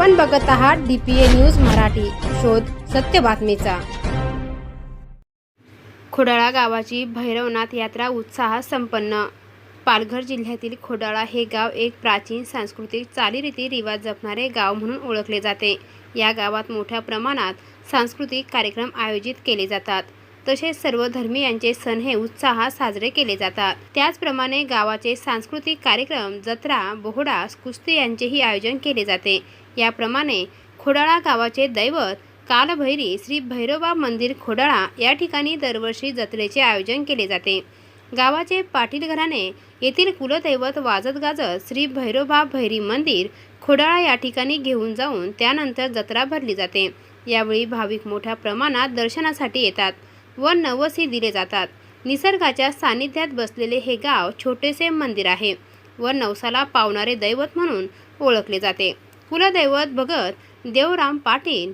आपण बघत आहात D P A news Marathi. शोध सत्य बातमीचा. खोडाळा गावाची भैरवनाथ यात्रा उत्साहात संपन्न. पालघर जिल्ह्यातील खोडाळा हे गाव एक प्राचीन सांस्कृतिक चालीरीती रिवाज जपणारे गाव म्हणून ओळखले जाते. या गावात मोठ्या प्रमाणात सांस्कृतिक कार्यक्रम आयोजित केले जातात. तसेच सर्व धर्मीयांचे सण हे उत्साहात साजरे केले जातात. त्याचप्रमाणे गावाचे सांस्कृतिक कार्यक्रम जत्रा बोहडा कुस्ती यांचेही आयोजन केले जाते. याप्रमाणे खोडाळा गावाचे दैवत कालभैरी श्री भैरोबा मंदिर खोडाळा या ठिकाणी दरवर्षी जत्रेचे आयोजन केले जाते. गावाचे पाटील घराणे येथील कुलदैवत वाजत गाजत श्री भैरोबा भैरी मंदिर खोडाळा या ठिकाणी घेऊन जाऊन त्यानंतर जत्रा भरली जाते. यावेळी भाविक मोठ्या प्रमाणात दर्शनासाठी येतात. व नवसी दिले जातात. निसर्गाच्या सानिध्यात बसलेले हे गाव छोटेसे मंदिर आहे व नवसाला पावणारे दैवत म्हणून ओळखले जाते. कुलदैवत भगत देवराम पाटील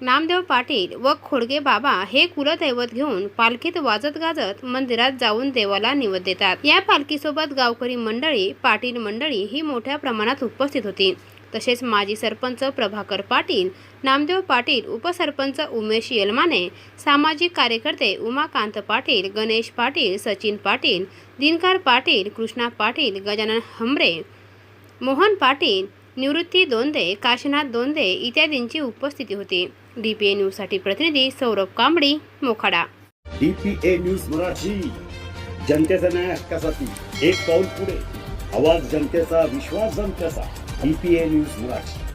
नामदेव पाटील व खोडगे बाबा हे कुलदैवत घेऊन पालखीत वाजत गाजत मंदिरात जाऊन देवाला निवद देतात. या पालखीसोबत गावकरी मंडळी पाटील मंडळी ही मोठ्या प्रमाणात उपस्थित होती. तसेच माजी सरपंच प्रभाकर पाटील नामदेव पाटील उपसरपंच उमेश येलमाने सामाजिक कार्यकर्ते उमाकांत पाटील गणेश पाटील सचिन पाटील दिनकर पाटील कृष्णा पाटील गजानन हमरे मोहन पाटील निवृत्ती दोंदे काशीनाथ दोंदे इत्यादींची उपस्थिती होती. डी पी साठी प्रतिनिधी Saurabh Kambadi Mokhada. DPA news Marathi. जनतेचा न्याय हक्कासाठी एक पाऊल पुढे. आवाज जनतेचा विश्वास जनतेचा. DPA news Marathi